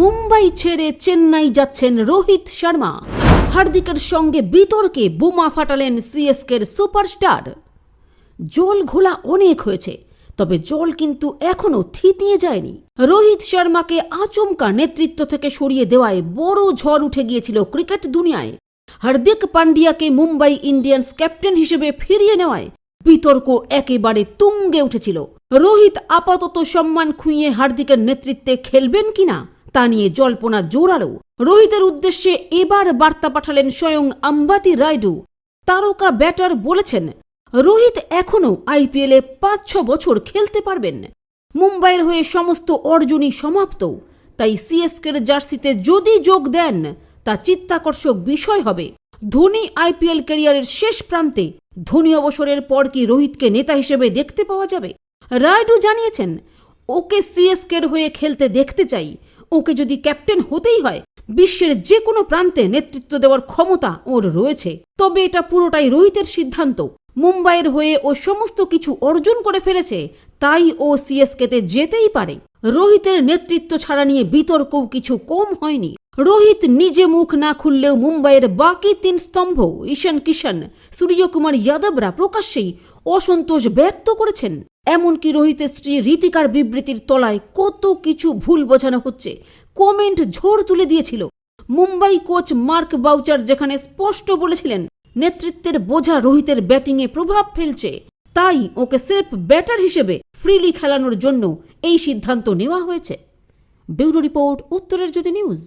মুম্বাই ছেড়ে চেন্নাই যাচ্ছেন রোহিত শর্মা। হার্দিকের সঙ্গে বিতর্কে বোমা ফাটালেন সিএসকের সুপারস্টার। জল ঘোলা অনেক হয়েছে, তবে জল কিন্তু এখনও থিতিয়ে যায়নি। রোহিত শর্মাকে আচমকা নেতৃত্ব থেকে সরিয়ে দেওয়ায় বড় ঝড় উঠে গিয়েছিল ক্রিকেট দুনিয়ায়। হার্দিক পান্ডিয়াকে মুম্বাই ইন্ডিয়ান্স ক্যাপ্টেন হিসেবে ফিরিয়ে নেওয়ায় বিতর্ক একেবারে তুঙ্গে উঠেছিল। রোহিত আপাতত সম্মান খুইয়ে হার্দিকের নেতৃত্বে খেলবেন কিনা তা নিয়ে জল্পনা জোরালো। রোহিতের উদ্দেশ্যে এবার বার্তা পাঠালেন স্বয়ং আম্বাতি রায়ডু। তারকা ব্যাটার বলেছেন, রোহিত এখনও আইপিএলে পাঁচ ছ বছর খেলতে পারবেন। মুম্বাইয়ের হয়ে সমস্ত অর্জনই সমাপ্ত। তাই সিএসকের জার্সিতে যদি যোগ দেন, তা চিত্তাকর্ষক বিষয় হবে। ধোনি আইপিএল ক্যারিয়ারের শেষ প্রান্তে ধোনি অবসরের পর কি রোহিতকে নেতা হিসেবে দেখতে পাওয়া যাবে? রায়ডু জানিয়েছেন, ওকে সিএসকের হয়ে খেলতে দেখতে চাই। ওকে যদি ক্যাপ্টেন হতেই হয়, বিশ্বের যে কোনো প্রান্তে নেতৃত্ব দেওয়ার ক্ষমতা ওর রয়েছে। তবে এটা পুরোটাই রোহিতের সিদ্ধান্ত। মুম্বাইয়ের হয়ে ও সমস্ত কিছু অর্জন করে ফেলেছে, তাই ও সিএসকেতে যেতেই পারে। রোহিতের নেতৃত্ব ছাড়া নিয়ে বিতর্কও কিছু কম হয়নি। রোহিত নিজে মুখ না খুললেও মুম্বাইয়ের বাকি তিন স্তম্ভ, ঈশান কিষান সূর্যকুমার যাদবরা প্রকাশ্যেই অসন্তোষ ব্যক্ত করেছেন। এমনকি রোহিতের স্ত্রী রীতিকার বিবৃতির তলায় কত কিছু ভুল বোঝানো হচ্ছে, কমেন্ট ঝড় তুলে দিয়েছিল। মুম্বাই কোচ মার্ক বাউচার যেখানে স্পষ্ট বলেছিলেন, নেতৃত্বের বোঝা রোহিতের ব্যাটিংয়ে প্রভাব ফেলছে, তাই ওকে স্রেফ ব্যাটার হিসেবে ফ্রিলি খেলানোর জন্য এই সিদ্ধান্ত নেওয়া হয়েছে। ব্যুরো রিপোর্ট উত্তরের যদি নিউজ।